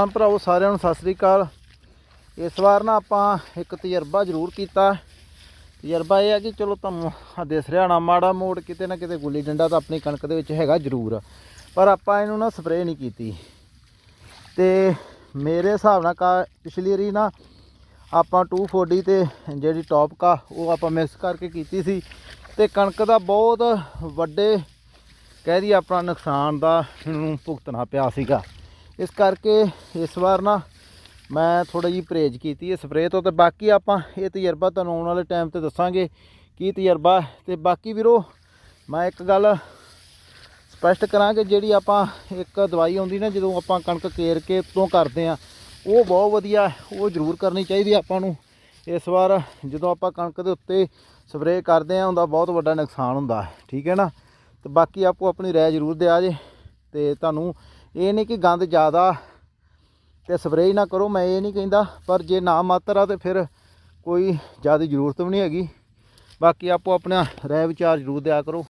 ਹਾਂ ਭਰਾਵੋ ਸਾਰਿਆਂ ਨੂੰ ਸਤਿ ਸ੍ਰੀ ਅਕਾਲ। ਇਸ ਵਾਰ ਨਾ ਆਪਾਂ ਇੱਕ ਤਜਰਬਾ ਜ਼ਰੂਰ ਕੀਤਾ। ਤਜਰਬਾ ਇਹ ਹੈ ਕਿ ਚਲੋ ਤੁਹਾਨੂੰ ਆਹ ਦਿਸ ਰਿਹਾ ਨਾ ਮਾੜਾ ਮੋੜ ਕਿਤੇ ਨਾ ਕਿਤੇ ਗੁੱਲੀ ਡੰਡਾ ਤਾਂ ਆਪਣੀ ਕਣਕ ਦੇ ਵਿੱਚ ਹੈਗਾ ਜ਼ਰੂਰ। ਪਰ ਆਪਾਂ ਇਹਨੂੰ ਨਾ ਸਪਰੇਅ ਨਹੀਂ ਕੀਤੀ। ਤੇ ਮੇਰੇ ਹਿਸਾਬ ਨਾਲ ਕਾ ਪਿਛਲੀ ਵਾਰੀ ਨਾ ਆਪਾਂ 240 ਤੇ ਜਿਹੜੀ ਟੌਪ ਕਾ ਉਹ ਆਪਾਂ ਮਿਕਸ ਕਰਕੇ ਕੀਤੀ ਸੀ। ਤੇ ਕਣਕ ਦਾ ਬਹੁਤ ਵੱਡੇ ਕਹਿ ਦਈਏ ਆਪਣਾ ਨੁਕਸਾਨ ਦਾ ਨੂੰ ਭੁਗਤਣਾ ਪਿਆ ਸੀਗਾ। ਇਸ ਕਰਕੇ ਇਸ ਵਾਰ ਨਾ ਮੈਂ ਥੋੜਾ ਜਿਹੀ ਪਰਹੇਜ਼ ਕੀਤੀ ਹੈ ਸਪਰੇਅ ਤੋਂ ਤੇ ਬਾਕੀ ਆਪਾਂ ਇਹ ਤਜਰਬਾ ਤੁਹਾਨੂੰ ਆਉਣ ਵਾਲੇ ਟਾਈਮ ਤੇ ਦੱਸਾਂਗੇ ਕੀ ਤਜਰਬਾ ਤੇ ਬਾਕੀ ਵੀਰੋ, ਮੈਂ ਇੱਕ ਗੱਲ ਸਪਸ਼ਟ ਕਰਾਂਗੇ, ਜਿਹੜੀ ਆਪਾਂ ਇੱਕ ਦਵਾਈ ਆਉਂਦੀ ਨਾ ਜਦੋਂ ਆਪਾਂ ਕਣਕ ਕੇਰ ਕੇ ਤੋਂ ਕਰਦੇ ਆ ਉਹ ਬਹੁਤ ਵਧੀਆ ਉਹ ਜ਼ਰੂਰ ਕਰਨੀ ਚਾਹੀਦੀ ਆਪਾਂ ਨੂੰ। ਇਸ ਵਾਰ ਜਦੋਂ ਆਪਾਂ ਕਣਕ ਦੇ ਉੱਤੇ ਸਪਰੇਅ ਕਰਦੇ ਆ ਉਹਦਾ ਬਹੁਤ ਵੱਡਾ ਨੁਕਸਾਨ ਹੁੰਦਾ ਹੈ, ਠੀਕ ਹੈ ਨਾ? ਤੇ ਬਾਕੀ ਆਪੋ ਆਪਣੀ ਰਾਏ ਜ਼ਰੂਰ ਦਿਆ ਜੇ, ਤੇ ਤੁਹਾਨੂੰ ਇਹ ਨਹੀਂ ਕਿ ਗੰਦ ਜ਼ਿਆਦਾ ਤੇ ਸਪਰੇਅ ਨਾ ਕਰੋ, ਮੈਂ ਇਹ ਨਹੀਂ ਕਹਿੰਦਾ, ਪਰ ਜੇ ਨਾ ਮਾਤਰ ਆ ਤੇ ਫਿਰ ਕੋਈ ਜ਼ਿਆਦਾ ਜ਼ਰੂਰਤ ਵੀ ਨਹੀਂ ਹੈਗੀ। ਬਾਕੀ ਆਪੋ ਆਪਣਾ ਰਾਏ ਵਿਚਾਰ ਜ਼ਰੂਰ ਦਿਆ ਕਰੋ।